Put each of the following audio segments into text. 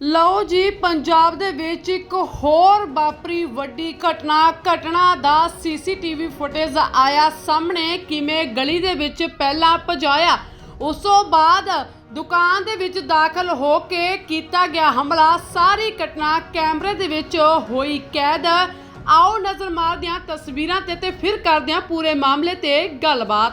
ਲਓ ਜੀ, ਪੰਜਾਬ ਦੇ ਵਿੱਚ ਇੱਕ ਹੋਰ ਵਾਪਰੀ ਵੱਡੀ ਘਟਨਾ ਘਟਨਾ ਦਾ ਸੀਸੀਟੀਵੀ ਫੁਟੇਜ ਆਇਆ ਸਾਹਮਣੇ, ਕਿਵੇਂ ਗਲੀ ਦੇ ਵਿੱਚ ਪਹਿਲਾਂ ਭਜਾਇਆ। ਉਸ ਤੋਂ ਬਾਅਦ ਦੁਕਾਨ ਦੇ ਵਿੱਚ ਦਾਖਲ ਹੋ ਕੇ ਕੀਤਾ ਗਿਆ ਹਮਲਾ। ਸਾਰੀ ਘਟਨਾ ਕੈਮਰੇ ਦੇ ਵਿੱਚ ਹੋਈ ਕੈਦ। ਆਓ ਨਜ਼ਰ ਮਾਰਦੇ ਹਾਂ ਤਸਵੀਰਾਂ ਤੇ ਤੇ ਫਿਰ ਕਰਦੇ ਹਾਂ ਪੂਰੇ ਮਾਮਲੇ ਤੇ ਗੱਲਬਾਤ।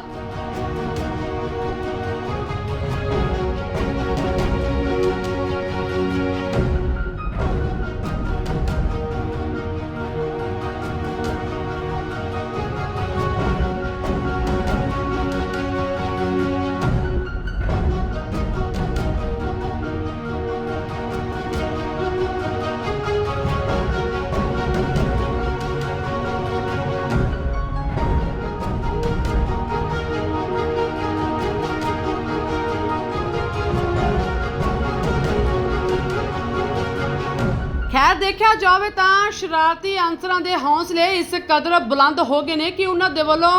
ਖੈਰ ਦੇਖਿਆ ਜਾਵੇ ਤਾਂ ਸ਼ਰਾਰਤੀ ਅਨਸਰਾਂ ਦੇ ਹੌਸਲੇ ਇਸ ਕਦਰ ਬੁਲੰਦ ਹੋ ਗਏ ਨੇ ਕਿ ਉਹਨਾਂ ਦੇ ਵੱਲੋਂ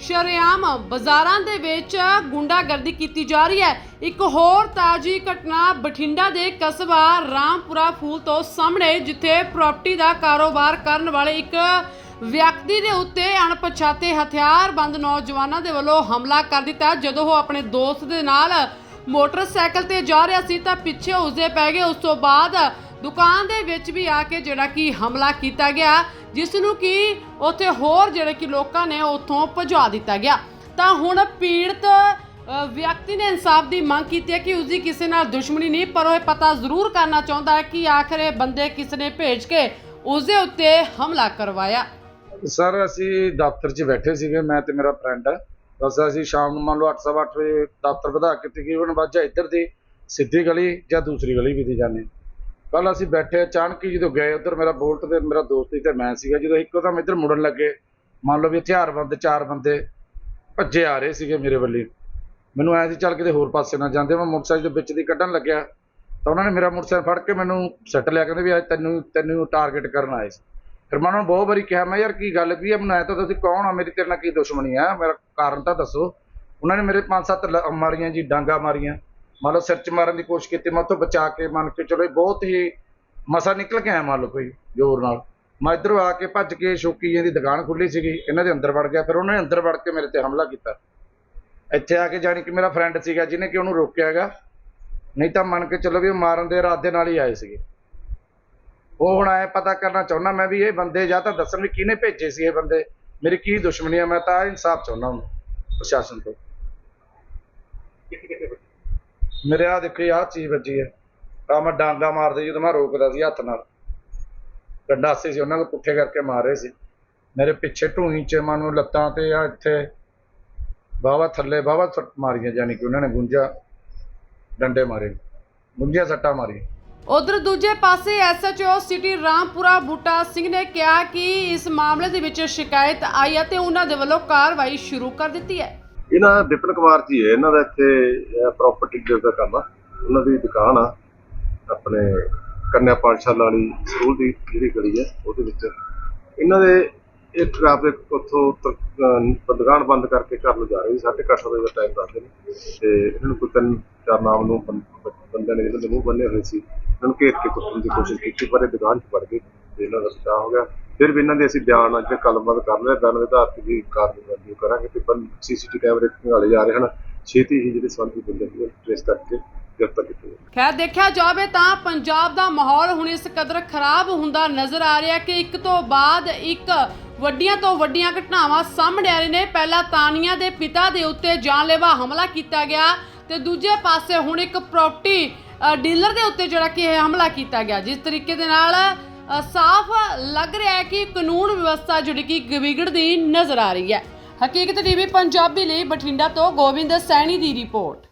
ਸ਼ਰੇਆਮ ਬਾਜ਼ਾਰਾਂ ਦੇ ਵਿੱਚ ਗੁੰਡਾਗਰਦੀ ਕੀਤੀ ਜਾ ਰਹੀ ਹੈ। ਇੱਕ ਹੋਰ ਤਾਜੀ ਘਟਨਾ ਬਠਿੰਡਾ ਦੇ ਕਸਬਾ ਰਾਮਪੁਰਾ ਫੂਲ ਤੋਂ ਸਾਹਮਣੇ, ਜਿੱਥੇ ਪ੍ਰਾਪਰਟੀ ਦਾ ਕਾਰੋਬਾਰ ਕਰਨ ਵਾਲੇ ਇੱਕ ਵਿਅਕਤੀ ਦੇ ਉੱਤੇ ਅਣਪਛਾਤੇ ਹਥਿਆਰਬੰਦ ਨੌਜਵਾਨਾਂ ਦੇ ਵੱਲੋਂ ਹਮਲਾ ਕਰ ਦਿੱਤਾ। ਜਦੋਂ ਉਹ ਆਪਣੇ ਦੋਸਤ ਦੇ ਨਾਲ ਮੋਟਰਸਾਈਕਲ ਤੇ ਜਾ ਰਿਹਾ ਸੀ ਤਾਂ ਪਿੱਛੇ ਉਸਦੇ ਪੈ ਗਏ। ਉਸ ਤੋਂ ਬਾਅਦ ਦੁਕਾਨ ਦੇ ਵਿੱਚ ਵੀ ਆ ਕੇ ਜਿਹੜਾ ਕਿ ਹਮਲਾ ਕੀਤਾ ਗਿਆ ਜਿਸ ਨੂੰ ਕਿ ਉੱਥੇ ਹੋਰ ਜਿਹੜੇ ਕਿ ਲੋਕਾਂ ਨੇ ਉੱਥੋਂ ਭਜਾ ਦਿੱਤਾ ਗਿਆ। ਤਾਂ ਹੁਣ ਪੀੜਤ ਵਿਅਕਤੀ ਨੇ ਇਨਸਾਫ ਦੀ ਮੰਗ ਕੀਤੀ ਹੈ ਕਿ ਉਸਦੀ ਕਿਸੇ ਨਾਲ ਦੁਸ਼ਮਣੀ ਨਹੀਂ, ਪਰ ਉਹ ਪਤਾ ਜ਼ਰੂਰ ਕਰਨਾ ਚਾਹੁੰਦਾ ਹੈ ਕਿ ਆਖਰ ਇਹ ਬੰਦੇ ਕਿਸ ਨੇ ਭੇਜ ਕੇ ਉਸਦੇ ਉੱਤੇ ਹਮਲਾ ਕਰਵਾਇਆ। ਸਰ, ਅਸੀਂ ਦਫ਼ਤਰ 'ਚ ਬੈਠੇ ਸੀਗੇ, ਮੈਂ ਤੇ ਮੇਰਾ ਫਰੈਂਡ ਬਸ ਅਸੀਂ ਸ਼ਾਮ ਨੂੰ ਮੰਨ ਲਓ 8:30 ਵਜੇ ਦਫ਼ਤਰ ਵਧਾ ਕੇ ਤਕਰੀਬਨ ਵਾਜਾ ਇੱਧਰ ਦੀ ਸਿੱਧੀ ਗਲੀ ਜਾਂ ਦੂਸਰੀ ਗਲੀ ਵੀ ਦੀ ਜਾਂਦੇ ਕੱਲ ਅਸੀਂ ਬੈਠੇ, ਅਚਾਨਕ ਹੀ ਜਦੋਂ ਗਏ ਉੱਧਰ ਮੇਰਾ ਬੋਲਟ ਤੇ ਮੇਰਾ ਦੋਸਤ ਸੀ ਤੇ ਮੈਂ ਸੀਗਾ, ਜਦੋਂ ਇੱਕੋ ਦਮ ਇੱਧਰ ਮੁੜਨ ਲੱਗੇ, ਮੰਨ ਲਓ ਵੀ ਹਥਿਆਰਬੰਦ ਚਾਰ ਬੰਦੇ ਭੱਜੇ ਆ ਰਹੇ ਸੀਗੇ ਮੇਰੇ ਵੱਲੀ। ਮੈਨੂੰ ਐਂ ਸੀ, ਚੱਲ ਕਿਤੇ ਹੋਰ ਪਾਸੇ ਨਾ ਜਾਂਦੇ, ਮੈਂ ਮੋਟਰਸਾਈਕਲ ਦੇ ਵਿੱਚ ਦੀ ਕੱਢਣ ਲੱਗਿਆ, ਤਾਂ ਉਹਨਾਂ ਨੇ ਮੇਰਾ ਮੋਟਰਸਾਈਕਲ ਫੜ ਕੇ ਮੈਨੂੰ ਸੱਟ ਲਿਆ, ਕਹਿੰਦੇ ਵੀ ਅੱਜ ਤੈਨੂੰ ਤੈਨੂੰ ਟਾਰਗੇਟ ਕਰਨ ਆਏ ਸੀ। ਫਿਰ ਮੈਂ ਉਹਨਾਂ ਨੂੰ ਬਹੁਤ ਵਾਰੀ ਕਿਹਾ, ਮੈਂ ਯਾਰ ਕੀ ਗੱਲ ਕੀ ਹੈ ਮੈਨੂੰ ਐ ਤਾਂ ਤੁਸੀਂ ਕੌਣ ਆ? ਮੇਰੀ ਤੇਰੇ ਨਾਲ ਕੀ ਦੁਸ਼ਮਣੀ ਆ? ਮੇਰਾ ਕਾਰਨ ਤਾਂ ਦੱਸੋ। ਉਹਨਾਂ ਨੇ ਮੇਰੇ ਪੰਜ ਸੱਤ ਲ- ਮਾਰੀਆਂ ਜੀ, ਡਾਂਗਾ ਮਾਰੀਆਂ। ਮੰਨ ਲਓ ਸਿਰ 'ਚ ਮਾਰਨ ਦੀ ਕੋਸ਼ਿਸ਼ ਕੀਤੀ, ਮੈਂ ਉੱਥੋਂ ਬਚਾ ਕੇ ਮੰਨ ਕੇ ਚਲੋ ਇਹ ਬਹੁਤ ਹੀ ਮਸਾ ਨਿਕਲ ਕੇ ਆਇਆ ਮੰਨ ਲਓ ਕੋਈ ਜ਼ੋਰ ਨਾਲ। ਮੈਂ ਇੱਧਰੋਂ ਆ ਕੇ ਭੱਜ ਕੇ ਸ਼ੌਕੀਆਂ ਦੀ ਦੁਕਾਨ ਖੁੱਲੀ ਸੀਗੀ, ਇਹਨਾਂ ਦੇ ਅੰਦਰ ਵੜ ਗਿਆ, ਫਿਰ ਉਹਨਾਂ ਨੇ ਅੰਦਰ ਵੜ ਕੇ ਮੇਰੇ ਤੇ ਹਮਲਾ ਕੀਤਾ। ਇੱਥੇ ਆ ਕੇ ਜਾਣੀ ਕਿ ਮੇਰਾ ਫਰੈਂਡ ਸੀਗਾ ਜਿਹਨੇ ਕਿ ਉਹਨੂੰ ਰੋਕਿਆ ਹੈਗਾ। ਨਹੀਂ ਤਾਂ ਮੰਨ ਕੇ ਚਲੋ ਵੀ ਉਹ ਮਾਰਨ ਦੇ ਇਰਾਦੇ ਨਾਲ ਹੀ ਆਏ ਸੀਗੇ। ਉਹ ਹੁਣ ਐ ਪਤਾ ਕਰਨਾ ਚਾਹੁੰਦਾ ਮੈਂ ਵੀ ਇਹ ਬੰਦੇ ਜਾਂ ਤਾਂ ਦੱਸਣ ਵੀ ਕਿਹਨੇ ਭੇਜੇ ਸੀ ਇਹ ਬੰਦੇ। ਮੇਰੀ ਕੀ ਦੁਸ਼ਮਣੀ ਆ, ਮੈਂ ਤਾਂ ਇਨਸਾਫ ਚਾਹੁੰਦਾ ਹਾਂ ਪ੍ਰਸ਼ਾਸਨ ਤੋਂ। ਮੇਰੇ ਆ ਦੇਖੋ ਆਹ ਚੀਜ਼ ਵੱਜੀ ਹੈ। ਆ ਮੈਂ ਡਾਂਗਾ ਮਾਰਦੇ ਜਦੋਂ ਮੈਂ ਰੋਕਦਾ ਸੀ ਹੱਥ ਨਾਲ। ਗੰਡਾਸੇ ਸੀ, ਉਹਨਾਂ ਨੂੰ ਪੁੱਠੇ ਕਰਕੇ ਮਾਰ ਰਹੇ ਸੀ। ਮੇਰੇ ਪਿੱਛੇ ਢੂਹੀ ਚ ਮਨ ਲੱਤਾਂ ਤੇ ਆ ਇੱਥੇ ਬਾਵਾ ਥੱਲੇ ਬਾਵਾ ਸੱਟ ਮਾਰੀਆਂ ਜਾਨੀ ਕਿ ਉਹਨਾਂ ਨੇ ਗੁੰਜਾ ਡੰਡੇ ਮਾਰੇ। ਗੁੰਜੀਆਂ ਸੱਟਾਂ ਮਾਰੀਆਂ। ਉਧਰ ਦੂਜੇ ਪਾਸੇ ਐਸਐਚਓ ਸਿਟੀ ਰਾਮਪੁਰਾ ਬੂਟਾ ਸਿੰਘ ਨੇ ਕਿਹਾ ਕਿ ਇਸ ਮਾਮਲੇ ਦੇ ਵਿੱਚ ਸ਼ਿਕਾਇਤ ਆਈ ਹੈ ਤੇ ਉਹਨਾਂ ਦੇ ਵੱਲੋਂ ਕਾਰਵਾਈ ਸ਼ੁਰੂ ਕਰ ਦਿੱਤੀ ਹੈ। ਇਹਨਾਂ ਵਿਪਨ ਕੁਮਾਰ ਜੀ ਹੈ, ਇਹਨਾਂ ਦਾ ਇੱਥੇ ਪ੍ਰਾਪਰਟੀ ਡੀਲਰ ਦਾ ਕੰਮ ਆ। ਉਹਨਾਂ ਦੀ ਦੁਕਾਨ ਆ, ਆਪਣੇ ਕੰਨਿਆ ਪਾਠਸ਼ਾਲਾ ਵਾਲੀ ਸਕੂਲ ਦੀ ਜਿਹੜੀ ਗਲੀ ਹੈ, ਉਹਦੇ ਵਿੱਚ। ਇਹਨਾਂ ਦੇ ਇਹ ਟ੍ਰੈਫਿਕ ਉੱਥੋਂ ਤ- ਦੁਕਾਨ ਬੰਦ ਕਰਕੇ ਘਰ ਨੂੰ ਜਾ ਰਹੇ ਸੀ, ਸਾਢੇ ਕੁ ਅੱਠ ਵਜੇ ਦਾ ਟਾਈਮ ਦੱਸਦੇ ਨੇ। ਤੇ ਇਹਨਾਂ ਨੂੰ ਕੋਈ ਤਿੰਨ, ਚਾਰ ਨਾਮ ਨੂੰ ਬੰ- ਬੰਦਿਆਂ ਨੇ ਜਿਹਨਾਂ ਦੇ ਮੂੰਹ ਬੰਨੇ ਹੋਏ ਸੀ। ਇਹਨਾਂ ਨੂੰ ਘੇਰ ਕੇ ਕੁੱਟਣ ਦੀ ਕੋਸ਼ਿਸ਼ ਕੀਤੀ, ਪਰ ਇਹ ਦੁਕਾਨ 'ਚ ਵੜ ਗਏ। ਤੇ ਇਹਨਾਂ ਦਾ ਬਚਾਅ ਹੋ ਗਿਆ। ਫਿਰ ਵੀ ਇਹਨਾਂ ਦੇ ਅਸੀਂ ਬਿਆਨ ਅੱਜ ਕਲਮਬੰਦ ਕਰ ਲਿਆ ਬਿਆਨ ਦੇ ਆਧਾਰ ਤੇ ਵੀ ਕਾਰਵਾਈ ਕਰਾਂਗੇ ਤੇ ਪਰ ਸੀਸੀਟੀ ਕੈਮਰੇ ਖੰਗਾਲੇ ਜਾ ਰਹੇ ਹਨ। ਛੇਤੀ ਹੀ ਜਿਹੜੇ ਸੰਬੰਧਿਤ ਬੰਦੇ ਨੂੰ ਟ੍ਰੇਸ ਕਰਕੇ ਗ੍ਰਿਫਤਾਰ ਕੀਤੇ ਖੈਰ, ਦੇਖਿਆ ਜਾਵੇ ਤਾਂ ਪੰਜਾਬ ਦਾ ਮਾਹੌਲ ਹੁਣ ਇਸ ਕਦਰ ਖਰਾਬ ਹੁੰਦਾ ਨਜ਼ਰ ਆ ਰਿਹਾ ਕਿ ਇੱਕ ਤੋਂ ਬਾਅਦ ਇੱਕ ਵੱਡੀਆਂ ਤੋਂ ਵੱਡੀਆਂ ਘਟਨਾਵਾਂ ਸਾਹਮਣੇ ਆ ਰਹੀਆਂ ਨੇ। ਪਹਿਲਾਂ ਤਾਨੀਆ ਦੇ ਪਿਤਾ ਦੇ ਉੱਤੇ ਜਾਨਲੇਵਾ ਹਮਲਾ ਕੀਤਾ ਗਿਆ ਤੇ ਦੂਜੇ ਪਾਸੇ ਹੁਣ ਇੱਕ ਪ੍ਰਾਪਰਟੀ ਡੀਲਰ ਦੇ ਉੱਤੇ ਜਿਹੜਾ ਕਿ ਇਹ ਹਮਲਾ ਕੀਤਾ ਗਿਆ। ਜਿਸ ਤਰੀਕੇ ਦੇ ਨਾਲ ਸਾਫ਼ ਲੱਗ ਰਿਹਾ ਹੈ ਕਿ ਕਾਨੂੰਨ ਵਿਵਸਥਾ ਜਿਹੜੀ ਕਿ ਵਿਗੜਦੀ ਨਜ਼ਰ ਆ ਰਹੀ ਹੈ। ਹਕੀਕਤ ਟੀਵੀ ਪੰਜਾਬੀ ਲਈ ਬਠਿੰਡਾ ਤੋਂ ਗੋਬਿੰਦ ਸੈਣੀ ਦੀ ਰਿਪੋਰਟ।